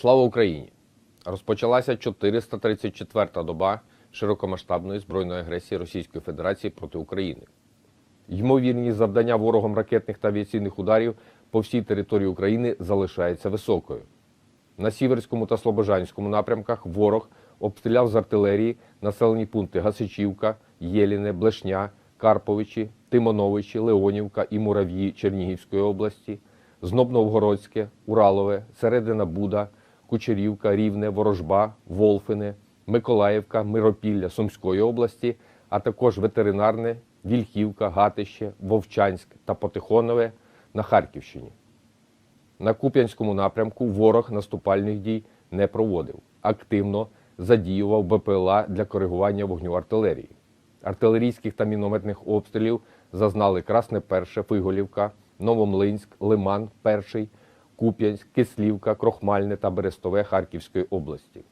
Слава Україні! Розпочалася 434-та доба широкомасштабної збройної агресії Російської Федерації проти України. Ймовірність завдання ворогом ракетних та авіаційних ударів по всій території України залишається високою. На Сіверському та Слобожанському напрямках ворог обстріляв з артилерії населені пункти Гасичівка, Єліне, Блешня, Карповичі, Тимоновичі, Леонівка і Мурав'ї Чернігівської області, Знобновгородське, Уралове, Середина Буда, Кучерівка, Рівне, Ворожба, Волфине, Миколаївка, Миропілля Сумської області, а також ветеринарне, Вільхівка, Гатище, Вовчанськ та Потихонове на Харківщині. На Куп'янському напрямку ворог наступальних дій не проводив. Активно задіював БПЛА для коригування вогню артилерії. Артилерійських та мінометних обстрілів зазнали Красне Перше, Фиголівка, Новомлинськ, Лиман, Перший, Куп'янськ, Кислівка, Крохмальне та Берестове Харківської області.